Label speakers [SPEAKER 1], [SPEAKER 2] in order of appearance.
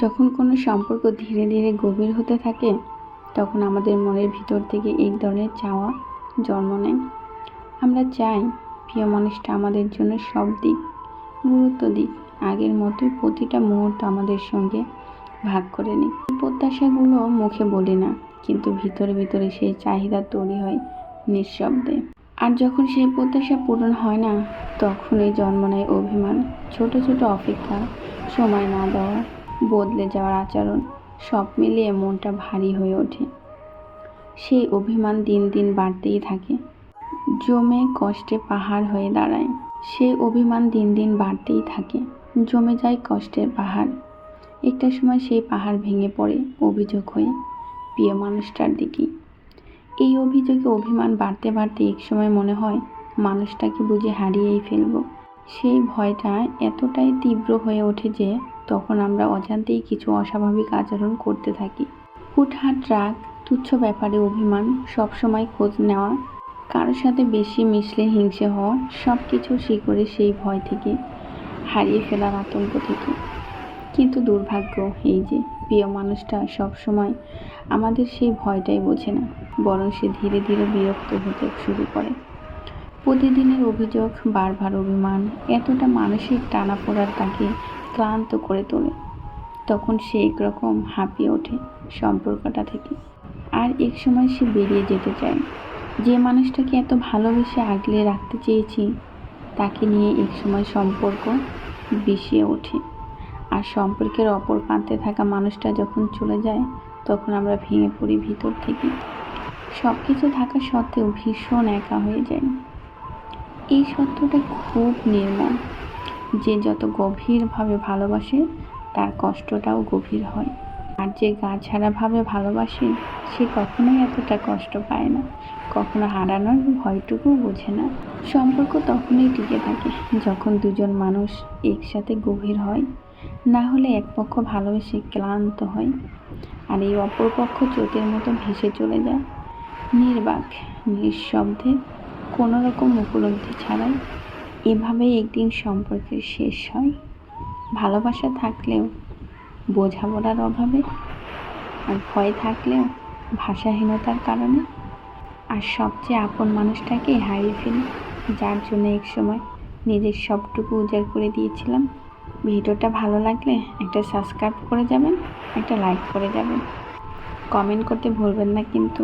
[SPEAKER 1] যখন কোনো সম্পর্ক ধীরে ধীরে গভীর হতে থাকে, তখন আমাদের মনের ভিতর থেকে এক ধরনের চাওয়া জন্ম নেয়। আমরা চাই প্রিয় মানুষটা আমাদের জন্য সব দিক, গুরুত্ব দিক, আগের মতোই প্রতিটা মুহূর্ত আমাদের সঙ্গে ভাগ করে নিই এই প্রত্যাশাগুলো মুখে বলি না, কিন্তু ভিতরে ভিতরে সেই চাহিদা তৈরি হয় নিঃশব্দে। আর যখন সেই প্রত্যাশা পূরণ হয় না, তখনই জন্ম নেয় অভিমান, ছোট ছোট অপেক্ষা, সময় না দেওয়া। বদলে যাওয়ার আচরণ, সব মিলিয়ে মনটা ভারী হয়ে ওঠে। সেই অভিমান দিন দিন বাড়তেই থাকে। জমে কষ্টে পাহাড় হয়ে দাঁড়ায়। সেই অভিমান দিন দিন বাড়তেই থাকে। জমে যায় কষ্টের পাহাড়। একটা সময় সেই পাহাড় ভেঙে পড়ে অভিযোগ হয়ে প্রিয় মানুষটার দিকেই এই অভিযোগে অভিমান বাড়তে বাড়তে এক সময় মনে হয়, মানুষটাকে বুঝে হারিয়েই ফেলব। সেই ভয়টা এতটাই তীব্র হয়ে ওঠে যে তখন আমরা অজান্তেই কিছু অস্বাভাবিক আচরণ করতে থাকি। হুটহাট রাগ, তুচ্ছ ব্যাপারে অভিমান, সবসময় খোঁজ নেওয়া কারোর সাথে বেশি মিশলে হিংসে হওয়া সব কিছু শিকড়ে সেই ভয় থেকে হারিয়ে ফেলার আতঙ্ক থেকে। কিন্তু দুর্ভাগ্য এই যে, প্রিয় মানুষটা সবসময় আমাদের সেই ভয়টাই বোঝে না, বরং সে ধীরে ধীরে বিরক্ত হতে শুরু করে। প্রতিদিনের অভিযোগ, বারবার অভিমান, এতটা মানসিক টানাপোড়ার তাকে ক্লান্ত করে তোলে। তখন সে একরকম হাঁপিয়ে ওঠে সম্পর্কটা থেকে। আর এক সময় সে বেরিয়ে যেতে চায়। যে মানুষটাকে এত ভালোবেসে আগলে রাখতে চেয়েছি, তাকে নিয়ে এক সময় সম্পর্ক বিষিয়ে ওঠে। আর সম্পর্কের অপর প্রান্তে থাকা মানুষটা যখন চলে যায়, তখন আমরা ভেঙে পড়ি ভিতর থেকে। সব কিছু থাকা সত্ত্বেও ভীষণ একা হয়ে যায়। এই সত্যটা খুব নির্মম যে যত গভীরভাবে ভালোবাসে, তার কষ্টটাও গভীর হয়। আর যে গা ছাড়াভাবে ভালোবাসে, সে কখনোই এতটা কষ্ট পায় না। কখনো হারানোর ভয়টুকু বোঝে না। সম্পর্ক তখনই টিকে থাকে, যখন দুজন মানুষ একসাথে গভীর হয়। না হলে এক পক্ষ ভালোবেসে ক্লান্ত হয়, আর এই অপর পক্ষ চোখের মতো ভেসে চলে যায়। নির্বাক, নিঃশব্দে কোনো রকম উপলব্ধি ছাড়াই এভাবেই একদিন সম্পর্কের শেষ হয়। ভালোবাসা থাকলেও বোঝাপড়ার অভাবে আর ভয় থাকলেও ভাষাহীনতার কারণে। আর সবচেয়ে আপন মানুষটাকে হারিয়ে ফেলি, যার জন্য এক সময় নিজের সবটুকু উজাড় করে দিয়েছিলাম। ভিডিওটা ভালো লাগলে একটা সাবস্ক্রাইব করে যাবেন, একটা লাইক করে যাবেন। কমেন্ট করতে ভুলবেন না কিন্তু।